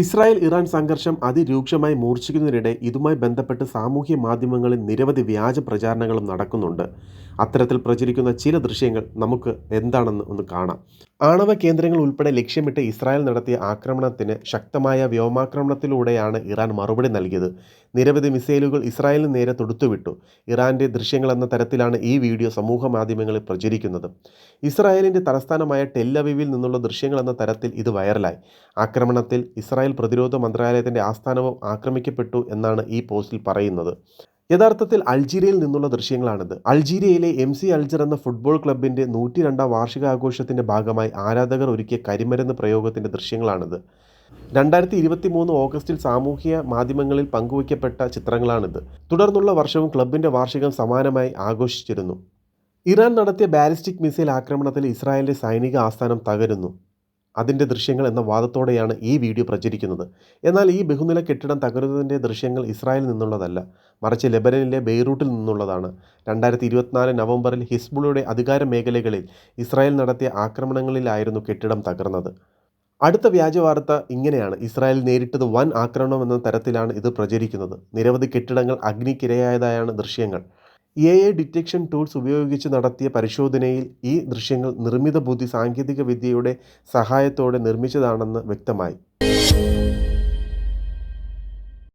Israel Iran സംഘർഷം അതിരൂക്ഷമായി മൂർച്ഛിക്കുന്നതിനിടെ ഇതുമായി ബന്ധപ്പെട്ട് സാമൂഹ്യ മാധ്യമങ്ങളിൽ നിരവധി വ്യാജ പ്രചാരണങ്ങളും നടക്കുന്നുണ്ട്. അത്തരത്തിൽ പ്രചരിക്കുന്ന ചില ദൃശ്യങ്ങൾ നമുക്ക് എന്താണെന്ന് ഒന്ന് കാണാം. ആണവ കേന്ദ്രങ്ങൾ ഉൾപ്പെടെ ലക്ഷ്യമിട്ട് ഇസ്രായേൽ നടത്തിയ ആക്രമണത്തിന് ശക്തമായ വ്യോമാക്രമണത്തിലൂടെയാണ് ഇറാൻ മറുപടി നൽകിയത്. നിരവധി മിസൈലുകൾ ഇസ്രായേലിന് നേരെ തൊടുത്തുവിട്ടു. ഇറാന്റെ ദൃശ്യങ്ങളെന്ന തരത്തിലാണ് ഈ വീഡിയോ സമൂഹ മാധ്യമങ്ങളിൽ പ്രചരിക്കുന്നത്. ഇസ്രായേലിന്റെ തലസ്ഥാനമായ ടെല്ലവിവിൽ നിന്നുള്ള ദൃശ്യങ്ങൾ എന്ന തരത്തിൽ ഇത് വൈറലായി. ആക്രമണത്തിൽ ഇസ്രായേൽ പ്രതിരോധ മന്ത്രാലയത്തിന്റെ ആസ്ഥാനവും ആക്രമിക്കപ്പെട്ടു എന്നാണ് ഈ പോസ്റ്റിൽ പറയുന്നത്. യഥാർത്ഥത്തിൽ അൾജീരിയയിൽ നിന്നുള്ള ദൃശ്യങ്ങളാണിത്. അൾജീരിയയിലെ എം സി അൾജർ എന്ന ഫുട്ബോൾ ക്ലബിന്റെ നൂറ്റി രണ്ടാം വാർഷികാഘോഷത്തിന്റെ ഭാഗമായി ആരാധകർ ഒരുക്കിയ കരിമരുന്ന് പ്രയോഗത്തിന്റെ ദൃശ്യങ്ങളാണിത്. രണ്ടായിരത്തി ഇരുപത്തി മൂന്ന് ഓഗസ്റ്റിൽ സാമൂഹ്യ മാധ്യമങ്ങളിൽ പങ്കുവയ്ക്കപ്പെട്ട ചിത്രങ്ങളാണിത്. തുടർന്നുള്ള വർഷവും ക്ലബിന്റെ വാർഷികം സമാനമായി ആഘോഷിച്ചിരുന്നു. ഇറാൻ നടത്തിയ ബാലിസ്റ്റിക് മിസൈൽ ആക്രമണത്തിൽ ഇസ്രായേലിന്റെ സൈനിക ആസ്ഥാനം തകരുന്നു. അതിന്റെ ദൃശ്യങ്ങൾ എന്ന വാദത്തോടെയാണ് ഈ വീഡിയോ പ്രചരിക്കുന്നത്. എന്നാൽ ഈ ബഹുനില കെട്ടിടം തകരുന്നതിന്റെ ദൃശ്യങ്ങൾ ഇസ്രായേലിൽ നിന്നുള്ളതല്ല മറിച്ച് ലെബനനിലെ ബെയ്റൂട്ടിൽ നിന്നുള്ളതാണ്. രണ്ടായിരത്തി ഇരുപത്തിനാല് നവംബറിൽ ഹിസ്ബുളയുടെ അധികാര മേഖലകളിൽ ഇസ്രായേൽ നടത്തിയ ആക്രമണങ്ങളിലായിരുന്നു കെട്ടിടം തകർന്നത്. അടുത്ത വ്യാജ വാർത്ത ഇങ്ങനെയാണ്. ഇസ്രായേൽ നേരിട്ടത് വൻ ആക്രമണം എന്ന തരത്തിലാണ് ഇത് പ്രചരിക്കുന്നത്. നിരവധി കെട്ടിടങ്ങൾ അഗ്നിക്കിരയായതായാണ് ദൃശ്യങ്ങൾ. എ ഐ ഡിറ്റക്ഷൻ ടൂൾസ് ഉപയോഗിച്ച് നടത്തിയ പരിശോധനയിൽ ഈ ദൃശ്യങ്ങൾ നിർമ്മിത ബുദ്ധി സാങ്കേതിക വിദ്യയുടെ സഹായത്തോടെ നിർമ്മിച്ചതാണെന്ന് വ്യക്തമായി.